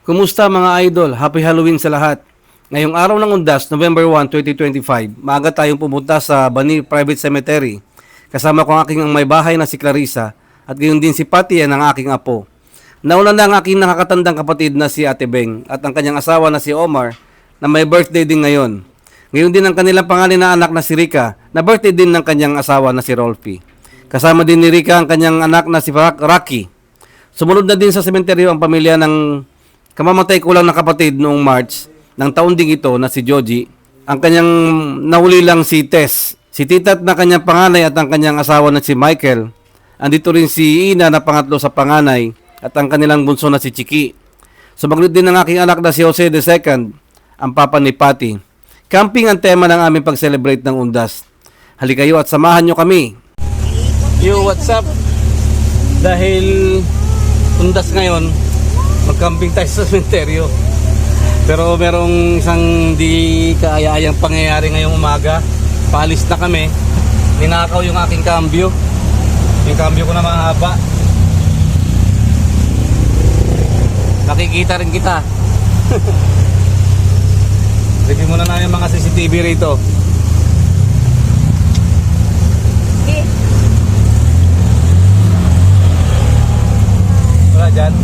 Kumusta mga idol? Happy Halloween sa lahat. Ngayong araw ng undas, November 1, 2025, maaga tayong pumunta sa Bani Private Cemetery. Kasama ko ang aking may bahay na si Clarissa at gayon din si Patty ang aking apo. Nauna na ang aking nakakatandang kapatid na si Ate Beng at ang kanyang asawa na si Omar na may birthday din ngayon. Ngayon din ang kanilang pangalan na anak na si Rika na birthday din ng kanyang asawa na si Rolfi. Kasama din ni Rika ang kanyang anak na si Rocky. Sumunod na din sa sementeryo ang pamilya ng kamamatay ko lang na kapatid noong March ng taon ding ito na si Joji. Ang kanyang nahuli lang si Tess. Si Titat na kanyang panganay at ang kanyang asawa na si Michael. Andito rin si Ina na pangatlo sa panganay at ang kanilang bunso na si Chiki. Sumaglot din ng aking anak na si Jose II, ang papa ni Patty. Camping ang tema ng aming pag-celebrate ng Undas. Halikayo at samahan nyo kami. Yo, what's up? Dahil Undas ngayon, mag-camping tayo sa sementeryo. Pero merong isang di kaaya-ayang pangyayari ngayong umaga. Paalis na kami. Ninakaw yung aking kambyo. Yung kambyo ko na mahaba. Nakikita rin kita. Review muna namin mga CCTV rito. Wala dyan.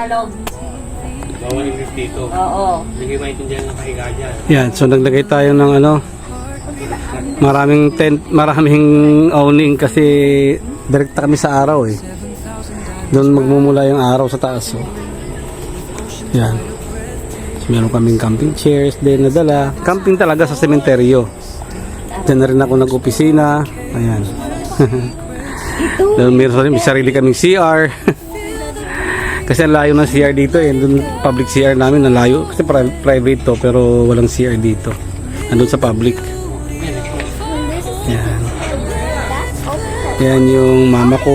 Tagalog. Bawal yung dito. Oo. Hindi maintindihan ng kahiga dyan. Yan, so naglagay tayo ng ano, maraming tent, maraming awning kasi direkta kami sa araw eh. Doon magmumula yung araw sa taas. So. Yan. So, meron kaming camping chairs din nadala. Camping talaga sa sementeryo. Diyan na rin ako nag-opisina. Ayan. Doon meron sarili kaming CR. Kasi layo ng CR dito eh. Doon public CR namin, ang layo. Kasi pri- private to, pero walang CR dito. Andun sa public. Yan. Yan yung mama ko,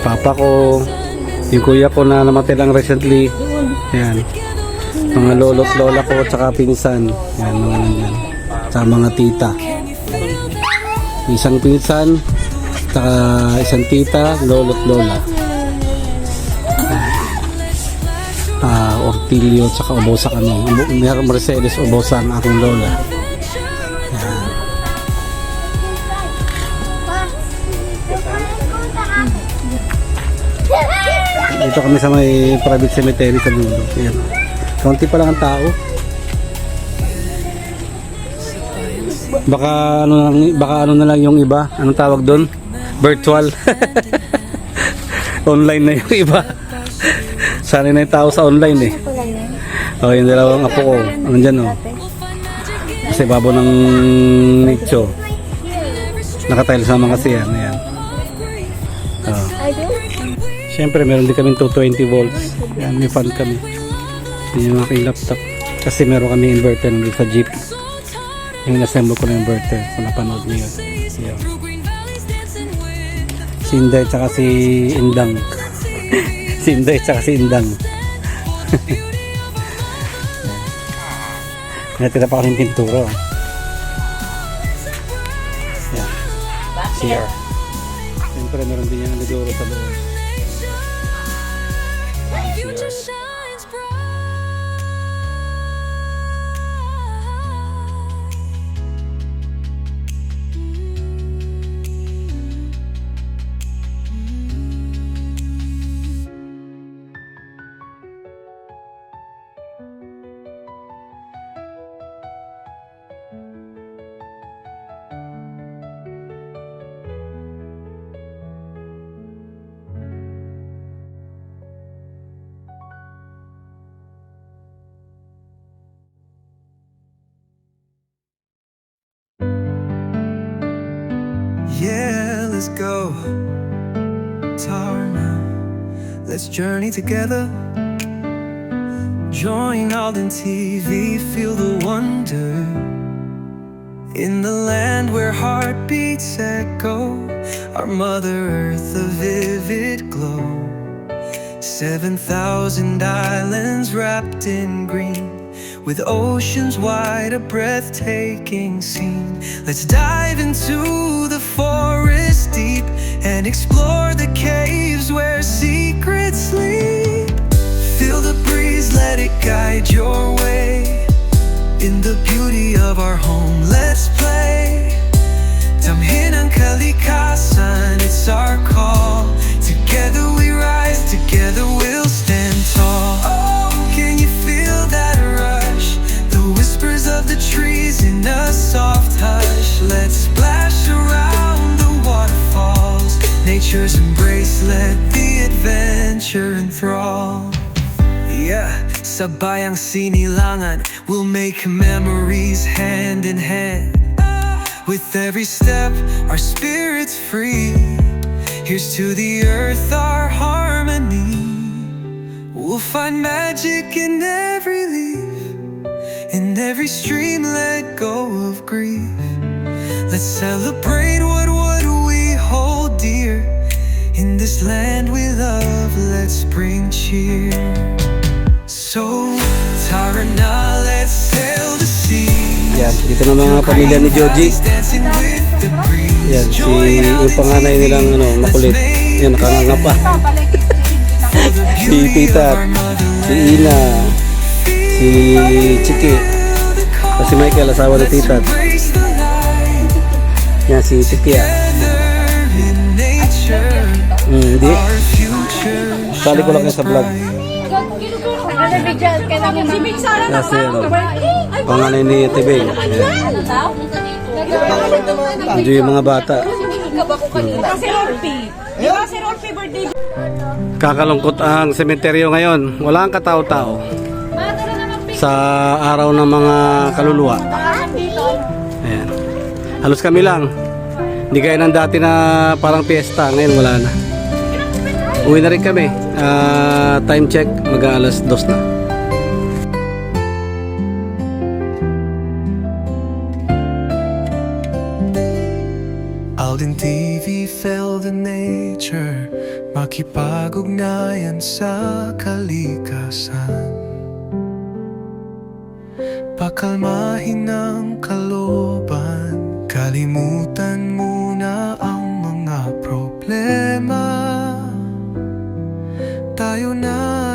papa ko, yung kuya ko na namatay lang recently. Yan. Mga lolo't lola ko, tsaka pinsan. Yan, mga nandyan. Tsaka mga tita. Isang pinsan, tsaka isang tita, lolo't lola. Ortilio tsaka kami. Mer Mercedes Obosa ang aking lola. Yan. Dito kami sa may private cemetery sa dulo. Yan. Kaunti pa lang ang tao. Baka ano lang, baka ano na lang yung iba. Anong tawag doon? Virtual. online na yung iba. Sanay na yung tao sa online eh. Oh, yung dalawang apo ko. Ano dyan oh. Kasi babo ng nicho. Nakatile sama kasi yan. Ayan. Oh. Siyempre, meron din kami 220 volts. Yan, may fan kami. Yan yung aking laptop. Kasi meron kami inverter nandun sa jeep. Yung assemble ko na inverter. Kung napanood niyo yun. Yan. Si Inday tsaka si Indang. si Inday tsaka si Indang. Natira pa kaming pintura. oh. Yan. CR. Siyempre, meron din yan nagduro sa loob. Let's go. Now. Let's journey together. Join Alden TV, feel the wonder. In the land where heartbeats echo, our Mother Earth a vivid glow. Seven thousand islands wrapped in green. With oceans wide, a breathtaking scene. Let's dive into the forest deep and explore the caves where secrets sleep. Feel the breeze, let it guide your way. In the beauty of our home, let's play. Damhin ang kalikasan, it's our Nature's embrace, let the adventure enthrall. Yeah, sa bayang sinilangan, we'll make memories hand in hand. With every step, our spirits free. Here's to the earth, our harmony. We'll find magic in every leaf, in every stream, let go of grief. Let's celebrate what what we hold dear. In this land we love, let's bring cheer. So, Tara na, let's sail the sea. Yan, dito na mga pamilya ni Joji. Yan, si yung panganay nilang ano, makulit. Yan, nakanganga pa. Si Tita, si Ina, si Chiki, at si Michael, asawa ni Tita. Yan, si Tikia. Hindi. Sali ko lang sa vlog. Ano ba dyan? Kailangan si Big Sara Yan, si ano, panganay ni Tibing. Hindi yung mga bata. Kasi birthday? Kakalungkot ang sementeryo ngayon. Wala ang katao-tao sa araw ng mga kaluluwa. Ayan. Halos kami lang. Hindi gaya ng dati na parang piyesta. Ngayon wala na. Uwi na rin kami. Ah, time check. Mag-aalas dos na. In TV fell the nature Makipag-ugnayan sa kalikasan Pakalmahin ang kaloban Kalimutan muna ang mga problema Tayo na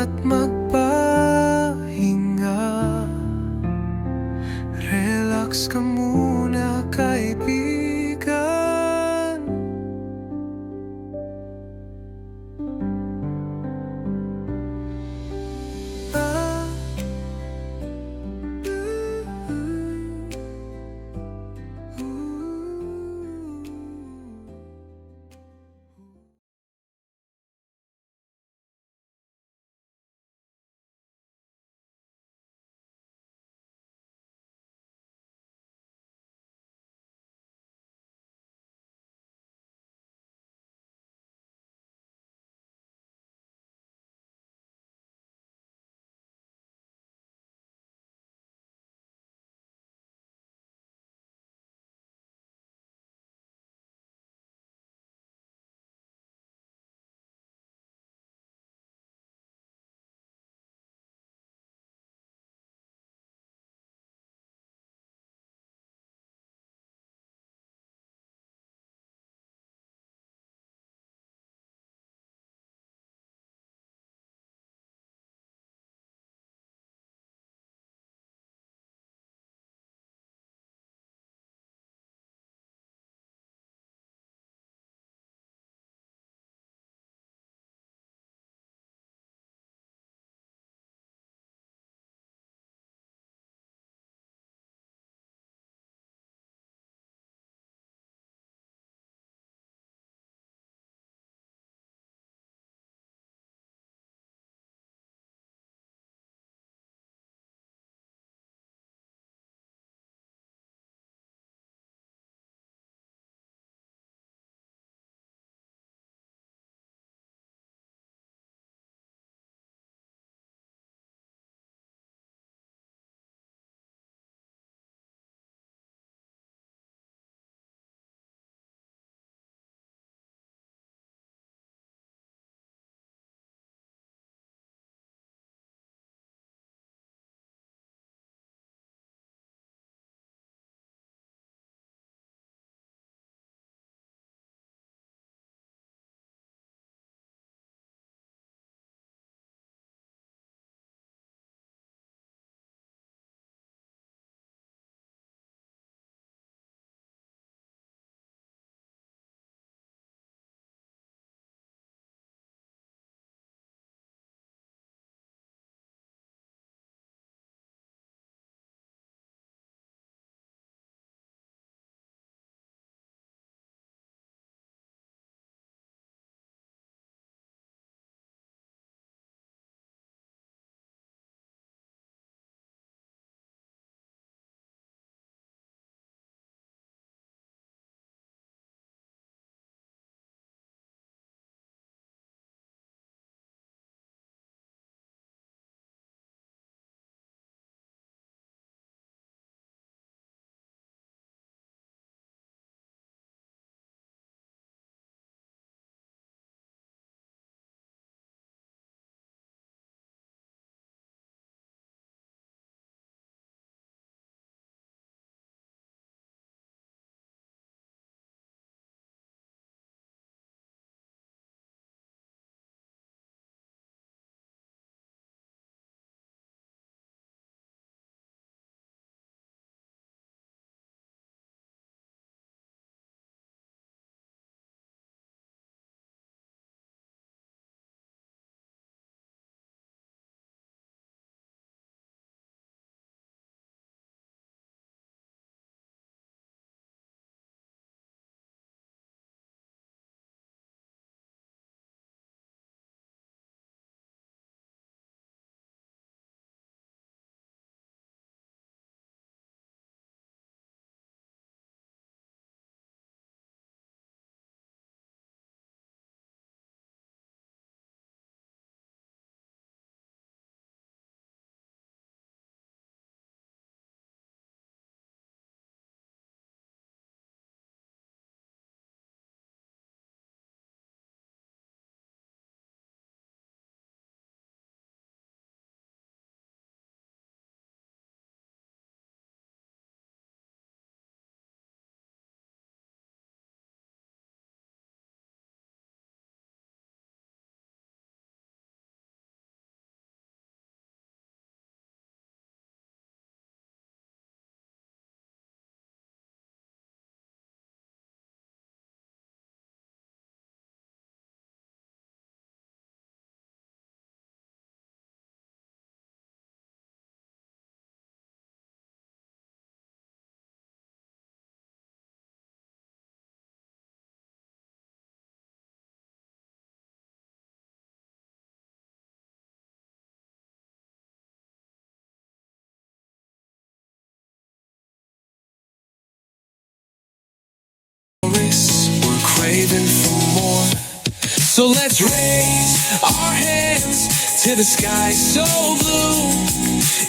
So let's raise our hands to the sky so blue.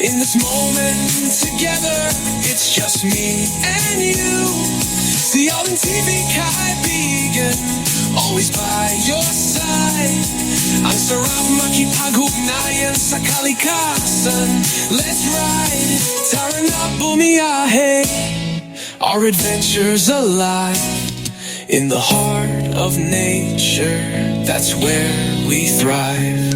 In this moment together, it's just me and you. See all in TV kaibigan, always by your side. Ang sarap makipag-ugnayan sa kalikasan. Let's ride, tara na bumiyahe. Our adventures alive in the heart of nature. That's where we thrive.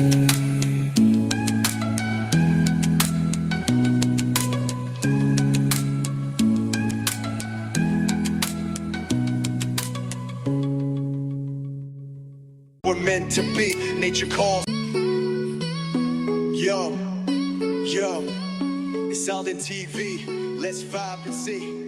We're meant to be. Nature calls. Yo, yo, it's all in TV. Let's vibe and see.